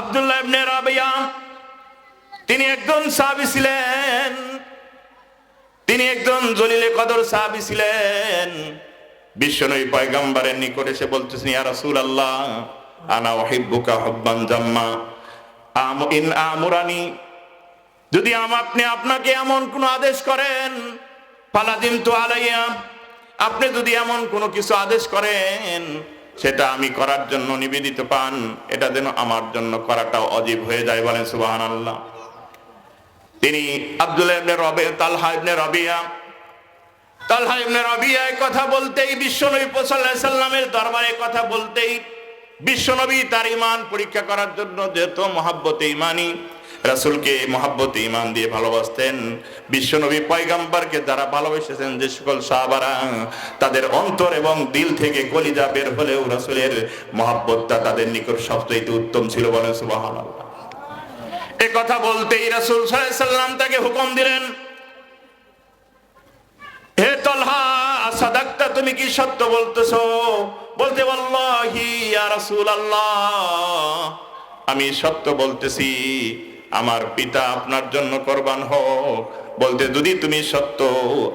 আব্দুল্লাহ ইবনে তিনি একজন সাহাবী ছিলেন। তিনি একজন জলিলে কদর সাহাবী ছিলেন। বিশ্বনবী পয়গম্বরের নিকট বলতেছেন, ইয়া রাসূলুল্লাহ, আনা উহিব্বুকা হুব্বান জাম্মা। আম, ইন আমুরানি, যদি আম, আপনি আপনাকে এমন কোন আদেশ করেন পালাদিম তো আলাইয়া, আপনি যদি এমন কোনো কিছু আদেশ করেন সেটা আমি করার জন্য নিবেদিত পান। এটা যেন আমার জন্য করাটাও অজীব হয়ে যায় বলেন সুবাহান আল্লাহ তিনি আব্দুল্লাহ তালহা ইবনে রবিয়া কথা বলতেই কথা বলতেই, বিশ্বনবী তার ইমান পরীক্ষা করার জন্য যেহেতু মহাব্বতে ইমানি রাসূলকে মহাব্বত ইমান দিয়ে ভালোবাসতেন। বিশ্বনবী পয়গাম্বরকে যারা ভালোবেসেছেন, যে সকল সাহাবারা, তাদের অন্তর এবং দিল থেকে কলিজা বের হলেও রাসূলের মহাব্বতটা তাদের নিকট সবচেয়ে উত্তম ছিল বলেন সুবহানাল্লাহ। এ কথা বলতেই রাসূল সাল্লাম তাকে হুকুম দিলেন, হে তলহা সাদাক্তা তুমি কি সত্য বলতেছো? বলতে বল্লাহি ইয়া রাসূলুল্লাহ। আমি সত্য বলতেছি। আমার পিতা আপনার জন্য কোরবান হোক। বলতে, যদি তুমি সত্য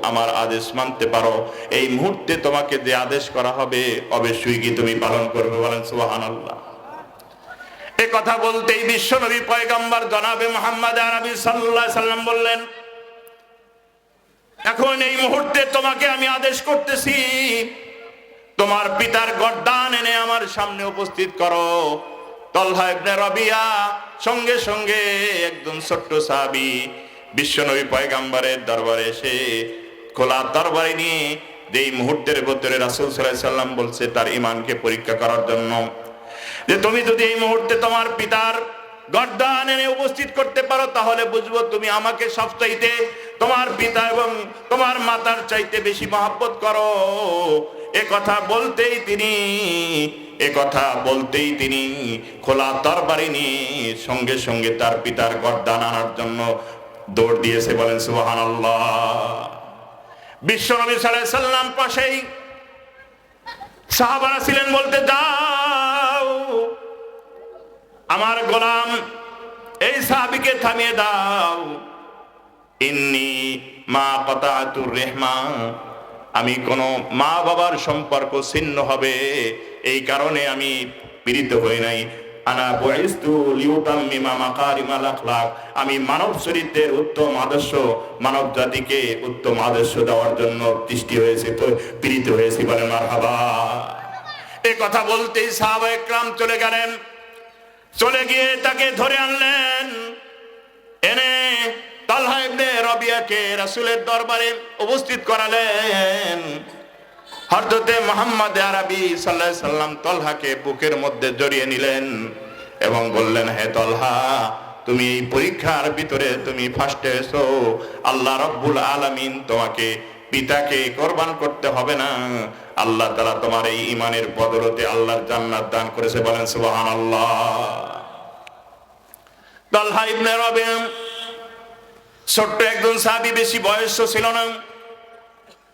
আমার আদেশ মানতে পারো, এই মুহূর্তে তোমাকে যে আদেশ করা হবে, অবশ্যই কি তুমি পালন করবে? বলেন, সুবহানাল্লাহ। এ কথা বলতেই বিশ্বনবী পয়গম্বর জনাবে মোহাম্মদ আরবি সাল্লাল্লাহু সাল্লাম বললেন, এখন এই মুহূর্তে তোমাকে আমি আদেশ করতেছি, তোমার পিতার গর্দান এনে আমার সামনে উপস্থিত করো। সঙ্গে সঙ্গে একজন ছোট্ট সাহাবী বিশ্বনবী পয়গাম্বরের দরবারে এসে খোলা দরবারে নিয়ে যেই মুহূর্তের ভেতরে রাসূল সাল্লাম বলছে, তার ঈমানকে পরীক্ষা করার জন্য। যে তুমি যদি এই মুহূর্তে তোমার পিতার গর্দান উপস্থিত করতে পারো, তাহলে বুঝব তুমি আমাকে সবচাইতে তোমার পিতা এবং তোমার মাতার চাইতে বেশি মহাব্বত করো। এ কথা বলতেই তিনি এ কথা বলতেই তিনি খোলা তরবারি নিয়ে সঙ্গে সঙ্গে তার পিতার গর্দান আনার জন্য দৌড় দিয়েছে, বলেন সুবাহান আল্লাহ বিশ্বনবী সাল্লাম পাশেই সাহাবারা ছিলেন বলতে, যাও, আমার গোলাম, এই সাহাবিকে থামিয়ে দাও। ইন্নি মা কতাতুর রেহমা, আমি কোন মা বাবার সম্পর্ক ছিন্ন হবে। এই কারণে আমি পীড়িত হই নাই। আনা আমি মানব চরিত্রের উত্তম আদর্শ, মানব জাতিকে উত্তম আদর্শ দেওয়ার জন্য সৃষ্টি হয়েছে তো পীড়িত হয়েছি বলে মারহাবা। এ কথা বলতেই সাহাবা একরাম চলে গেলেন। চলে গিয়ে তাকে ধরে আনলেন। এনে তালহা রবিয়াকে রাসূলের দরবারে উপস্থিত করালেন। হযরতে মোহাম্মদ আরবি আলাইহি সাল্লাম তলহাকে বুকের মধ্যে জড়িয়ে নিলেন এবং বললেন, হে তলহা, তুমি এই পরীক্ষার ভিতরে তুমি ফার্স্টে এসো। আল্লাহ রব্বুল আলামিন তোমাকে পিতাকে কোরবান করতে হবে না। আল্লাহ তাআলা তোমার এই ইমানের বদলতে আল্লাহর জান্নাত দান করেছে। বলেন, সুবহানাল্লাহ। তালহা ইবনে রবিয়া, ছোট্ট একজন সাহাবী বেশি বয়স ছিল না।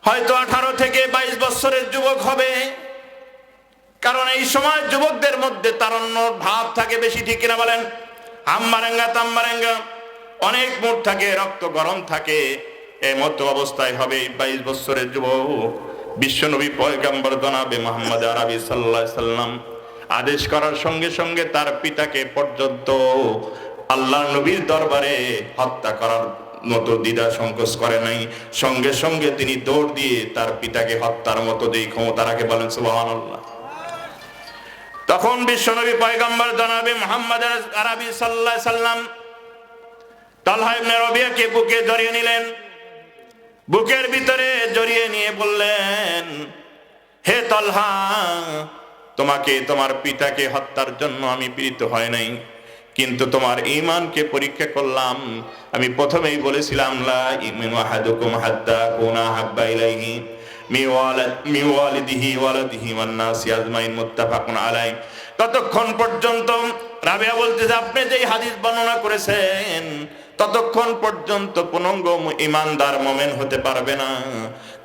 হয়তো আঠারো থেকে বাইশ বছরের যুবক হবে। কারণ এই সময় যুবকদের মধ্যে তারণ্য ভাব থাকে বেশি, ঠিক কিনা বলেন? হাম্মারেঙ্গা, তাম্মারেঙ্গা, অনেক মুড থাকে, রক্ত গরম থাকে। এই মতো অবস্থায় হবে বাইশ বছরের যুবক। বিশ্বনবী পয়গাম্বর জনাবে মোহাম্মদ আরবি সাল্লাহ সাল্লাম আদেশ করার সঙ্গে সঙ্গে তার পিতাকে পর্যন্ত আল্লাহ নবীর দরবারে হত্যা করার মতো দ্বিধা সংকোচ করে নাই। সঙ্গে সঙ্গে তিনি দৌড় দিয়ে তার পিতাকে হত্যার মতো যেই ক্ষমতা রাখে বলেন, সুবহানাল্লাহ। তখন বিশ্বনবী পয়গম্বর জানাবে মোহাম্মদ আরবি সাল্লাহ সাল্লাম বুকে জড়িয়ে নিলেন। বুকের ভিতরে জড়িয়ে নিয়ে বললেন, হে তলহা, তোমাকে, তোমার পিতাকে হত্যার জন্য আমি পীড়িত হয় নাই। কিন্তু তোমার ইমানকে পরীক্ষা করলাম। আমি প্রথমেই বলেছিলাম মুত্তাফাকুন আলাই ততক্ষণ পর্যন্ত রাবিয়া বলতেছে, আপনি যেই হাদিস বর্ণনা করেছেন ততক্ষণ পর্যন্ত পুনঙ্গ ইমানদার মোমেন হতে পারবে না।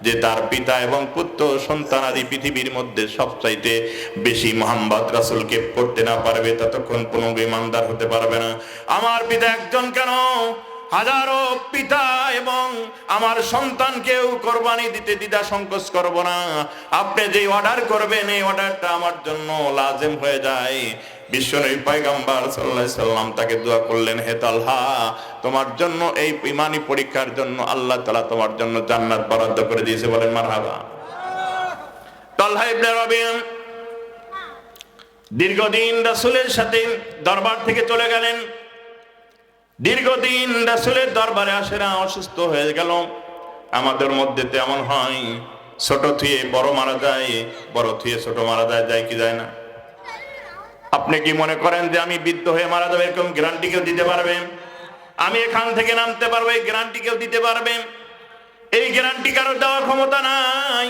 যে তার পিতা এবং পুত্র, সন্তান আদি পৃথিবীর মধ্যে সবচাইতে বেশি মোহাম্মদ রাসুলকে করতে না পারবে, ততক্ষণ পুনঙ্গ ইমানদার হতে পারবে না। আমার পিতা একজন কেন? হাজারো পিতা এবং আমার সন্তানকেও কোরবানি দিতে দ্বিধা সংকোচ করব না। আপনি যে অর্ডার করবেন, এই অর্ডারটা আমার জন্য লাজেম হয়ে যায়। বিশ্বনবী আলাইহি সাল্লাম তাকে দোয়া করলেন, হে তোমার জন্য এই ইমানি পরীক্ষার জন্য আল্লাহ তাআলা তোমার জন্য জান্নাত বরাদ্দ করে দিয়েছে। বলেন, মারহাবা। ইবনে রাবিয়া দীর্ঘদিন রাসূলের সাথে দরবার থেকে চলে গেলেন। দীর্ঘদিন রাসূলের দরবারে আসে না অসুস্থ হয়ে গেল। আমাদের মধ্যে তেমন হয়, ছোট থুয়ে বড় মারা যায়, বড় থুয়ে ছোট মারা যায় যায় কি যায় না। আপনি কি মনে করেন যে আমি বৃদ্ধ হয়ে মারা যাবে? এরকম গ্যারান্টি কেউ দিতে পারবে? আমি এখান থেকে নামতে পারব, এই গ্যারান্টি কেউ দিতে পারবে? এই গ্যারান্টি কারোর দেওয়ার ক্ষমতা নাই।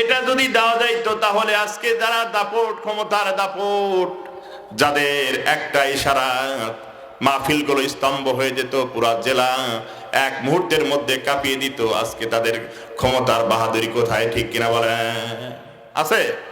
এটা যদি দেওয়া যাইতো, তাহলে আজকে যারা দাপট, ক্ষমতার দাপট, যাদের একটা ইশারা, মাহফিলগুলো স্তম্ভ হয়ে যেত পুরা জেলা, এক মুহূর্তের মধ্যে কাঁপিয়ে দিত, আজকে তাদের ক্ষমতার বাহাদুরি কোথায়? ঠিক কিনা বলে আছে?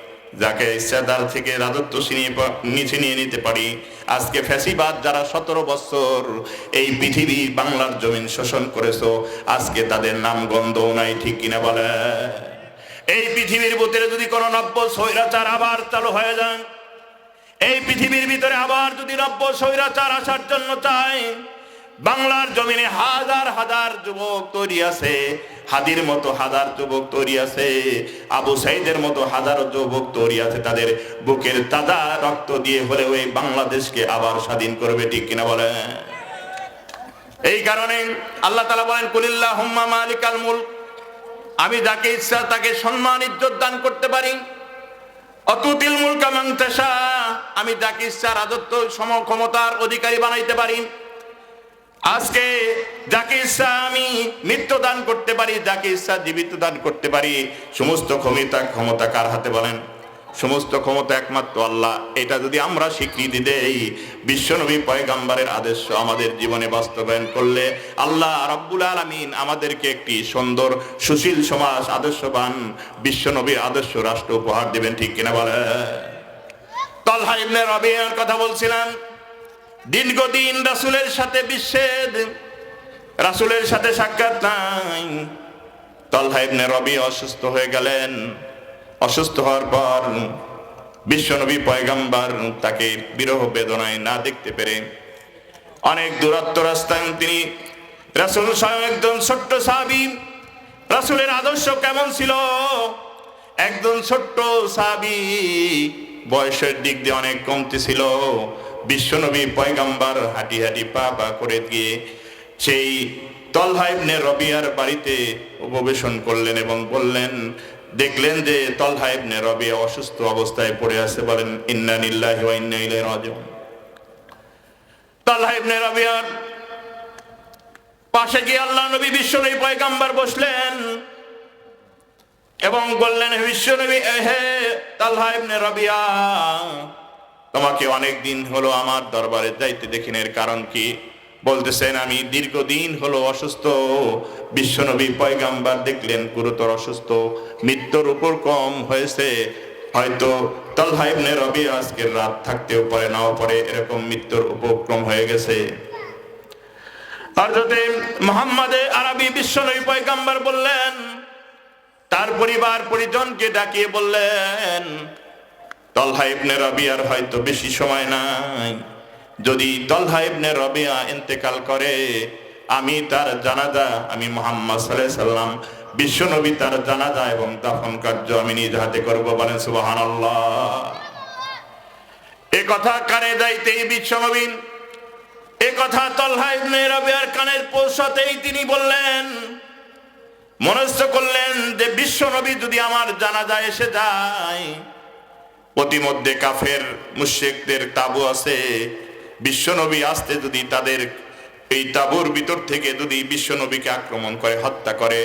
যাকে ইচ্ছা তার থেকে রাজত্ব নিচে নিয়ে নিতে পারি। আজকে ফ্যাসিবাদ যারা সতেরো বছর এই পৃথিবী বাংলার জমিন শোষণ করেছ, আজকে তাদের নাম গন্ধও নাই, ঠিক কিনা বলে? এই পৃথিবীর ভিতরে যদি কোনো নব্য স্বৈরাচার আবার চালু হয়ে যান এই পৃথিবীর ভিতরে আবার যদি নব্য স্বৈরাচার আসার জন্য চায় বাংলার জমিনে হাজার হাজার যুবক তৈরি আছে, হাদির মতো হাজার যুবক তৈরি আছে, আবু সাইদের মতো হাজারো যুবক তৈরি আছে, তাদের বুকের তাজা রক্ত দিয়ে হলে ওই বাংলাদেশকে আবার স্বাধীন করবে, ঠিক কিনা বলে এই কারণে আল্লাহ তালা বলেন কুলিল্লাহ হুম্মা মালিকাল মুলক। আমি যাকে ইচ্ছা তাকে সম্মান, ইজ্জত দান করতে পারি। অতুতিল মুলকা মাংতাসা আমি যাকে ইচ্ছা রাজত্ব সম ক্ষমতার অধিকারী বানাইতে পারি। আজকে যাকে ইচ্ছা আমি মৃত্যু দান করতে পারি, যাকে ইচ্ছা জীবিত দান করতে পারি, সমস্ত ক্ষমতা ক্ষমতা কার হাতে বলেন? সমস্ত ক্ষমতা একমাত্র আল্লাহ। এটা যদি আমরা স্বীকৃতি দেই, বিশ্বনবী পয়গাম্বারের আদেশ আমাদের জীবনে বাস্তবায়ন করলে আল্লাহ রাব্বুল আলামিন আমাদেরকে একটি সুন্দর, সুশীল সমাজ আদর্শবান, বিশ্বনবীর আদর্শ রাষ্ট্র উপহার দেবেন, ঠিক কিনা বলে তলহা ইবনে রবিয়ার কথা বলছিলাম। দীর্ঘদিন রাসুলের সাথে বিচ্ছেদ, রাসুলের সাথে সাক্ষাৎ নাই। তলহা ইবনে রবি অসুস্থ হয়ে গেলেন। অসুস্থ হওয়ার পর বিশ্বনবী পয়গাম্বার তাকে বিরহ বেদনায় না দেখতে পেরে অনেক দূরত্ব রাস্তায় তিনি রাসুল স্বয়ং একজন ছোট্ট সাহাবি। রাসুলের আদর্শ কেমন ছিল? একজন ছোট্ট সাহাবি। বয়সের দিক দিয়ে অনেক কমতি ছিল। বিশ্বনবী পয়গাম্বার হাঁটি হাঁটি পা পা করে গিয়ে সেই তলহা ইবনে রবিয়ার বাড়িতে উপবেশন করলেন এবং বললেন, দেখলেন যে তলহা ইবনে রবিয়া অসুস্থ অবস্থায় পড়ে আছে, বলেন, ইন্না নিল্লাহি ওয়া ইন্না ইলাইহি রাজিউন। তালহা ইবনে রাবিয়ার পাশে গিয়ে আল্লাহ নবী বিশ্বনবী পয়গাম্বার বসলেন এবং বললেন বিশ্বনবী হে তালহা ইবনে রাবিয়া তোমাকে অনেক দিন হলো আমার দরবারে যাইতে দেখিন এর কারণ কি? বলতেছেন, আমি দীর্ঘদিন হলো অসুস্থ। বিশ্বনবী পয়গাম্বার দেখলেন, গুরুতর অসুস্থ। মৃত্যুর উপর কম হয়েছে। হয়তো তলহা ইবনে রবি আজকের রাত থাকতেও পারে, নাও পারে, এরকম মৃত্যুর উপক্রম হয়ে গেছে। হযরতে মোহাম্মদে আরবি বিশ্বনবী পয়গাম্বার বললেন, তার পরিবার পরিজনকে ডাকিয়ে বললেন তলহা ইবনে রবিয়ার হয়তো বেশি সময় নাই। যদি তলহা ইবনে রবিয়া ইন্তেকাল করে, আমি তার জানাজা, আমি মোহাম্মদ সাল্লাল্লাহু সাল্লাম, বিশ্বনবী তার জানাজা এবং দাফন কার্য আমি নিজ হাতে করব বলেন সুবহানাল্লাহ। এ কথা কানে যাইতেই বিশ্বনবী, এ কথা তলহা ইবনে রবিয়ার কানের পৌঁছাতেই তিনি বললেন, মনস্থ করলেন যে বিশ্ব নবী যদি আমার জানাজায় এসে যায় প্রতিমধ্যে কাফের মুশেকদের তাবু আছে। বিশ্বনবী আসতে যদি তাদের এই তাবুর ভিতর থেকে যদি বিশ্বনবীকে আক্রমণ করে, হত্যা করে,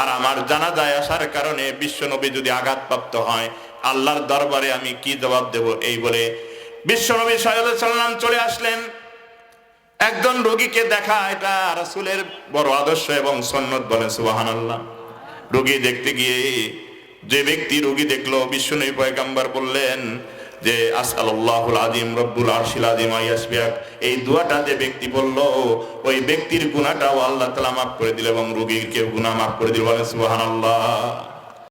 আর আমার জানা যায় আসার কারণে বিশ্বনবী যদি আঘাতপ্রাপ্ত হয়, আল্লাহর দরবারে আমি কি জবাব দেব এই বলে বিশ্বনবী সাল্লাম চলে আসলেন। একজন রোগীকে দেখা, এটা রাসূলের বড় আদর্শ এবং সন্ন্যত বলেন সুবাহান আল্লাহ রোগী দেখতে গিয়ে যে ব্যক্তি রোগী দেখল বিশ্বনবী পয়গাম্বার বললেন যে আসাল আদিম রব্বুল আরশিল আদিম আয়াসবিয়াক এই দুয়াটা যে ব্যক্তি বলল, ওই ব্যক্তির গুণাটাও আল্লাহ তালা মাফ করে দিল এবং রুগীর কেউ গুণা মাফ করে দিল বলেন সুবহানাল্লাহ।